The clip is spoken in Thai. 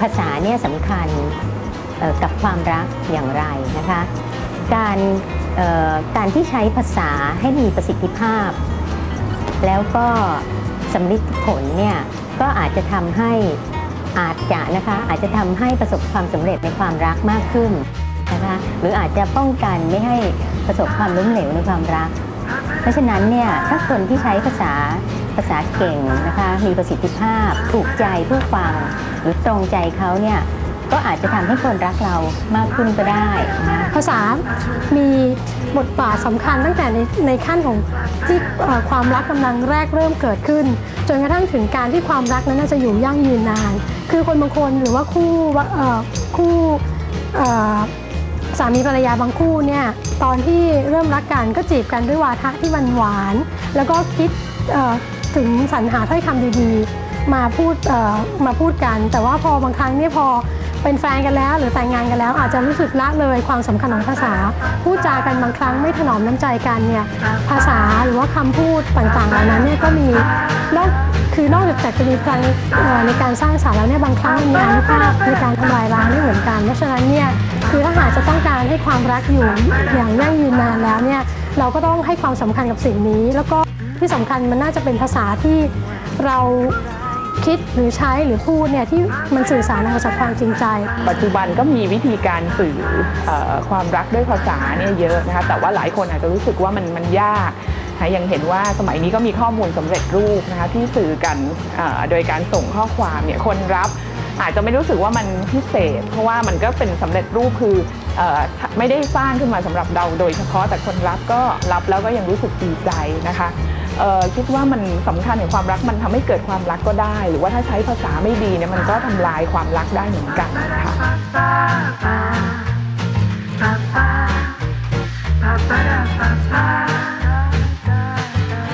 ภาษาเนี่ยสำคัญกับความรักอย่างไรนะคะ การการที่ใช้ภาษาให้มีประสิทธิภาพ แล้วก็สำลิดผลเนี่ยก็อาจจะทำให้อาจจะนะคะอาจจะทำให้ประสบความสำเร็จในความรักมากขึ้นนะคะหรืออาจจะป้องกันไม่ให้ประสบความล้มเหลวในความรัก เพราะฉะนั้นเนี่ยถ้าคนที่ใช้ภาษา ภาษาเก่งนะคะ มีประสิทธิภาพ ถูกใจผู้ฟัง หรือตรงใจเขาเนี่ยก็อาจจะทำให้คนรักเรามากขึ้นก็ได้นะภาษา มีบทบาทสำคัญตั้งแต่ในในขั้นของที่เอ่อความรักกำลังแรกเริ่มเกิดขึ้น จนกระทั่งถึงการที่ความรักนั้นน่าจะอยู่ยั่งยืนนาน คือคนบางคนหรือว่าคู่เอ่อคู่เอ่อสามีภรรยาบางคู่เนี่ยตอนที่เริ่มรักกันก็จีบกันด้วยวาทะที่มันหวานแล้วก็คิดเอ่อ ถึงสรรหาถ้อยคำดีๆ มาพูดมาพูดกัน แต่ว่าพอบางครั้งเนี่ยพอเป็นแฟนกันแล้ว หรือแต่งงานกันแล้ว อาจจะรู้สึกละเลยความสำคัญของภาษา พูดจากันบางครั้งไม่ถนอมน้ำใจกันเนี่ยภาษาหรือว่าคำพูดต่างๆเหล่านั้นเนี่ยก็มีแล้ว คือนอกจากจะมีพลังในการสร้างสรรค์แล้วเนี่ยบางครั้งมันมีอนุภาพในการทำลายล้างได้เหมือนกันเพราะฉะนั้นเนี่ยคือถ้าหากจะต้องการให้ความรักอยู่อย่างยั่งยืนนานแล้วเนี่ยเราก็ต้องให้ความสำคัญกับสิ่งนี้ แล้วก็ที่สำคัญมันน่าจะเป็นภาษาที่เราคิดหรือใช้หรือพูดเนี่ยที่มันสื่อสารออกมาจากความจริงใจ ปัจจุบันก็มีวิธีการสื่ออความรักด้วยภาษาเนี่ยเยอะนะคะแต่ว่าหลายคนอาจจะรู้สึกว่ามันมันยาก นะยังเห็นว่าสมัยนี้ก็มีข้อมูลสำเร็จรูปนะคะที่สื่อกันโดยการส่งข้อความเนี่ยคนรับอาจจะไม่รู้สึกว่ามันพิเศษ เพราะว่ามันก็เป็นสำเร็จรูปคืออไม่ได้สร้างขึ้นมาสำหรับเราโดยเฉพาะแต่คนรับก็รับแล้วก็ยังรู้สึกดีใจนะคะคิดว่ามันสำคัญในความรักมันทำให้เกิดความรักก็ได้ หรือว่าถ้าใช้ภาษาไม่ดีเนี่ยมันก็ทำลายความรักได้เหมือนกันค่ะ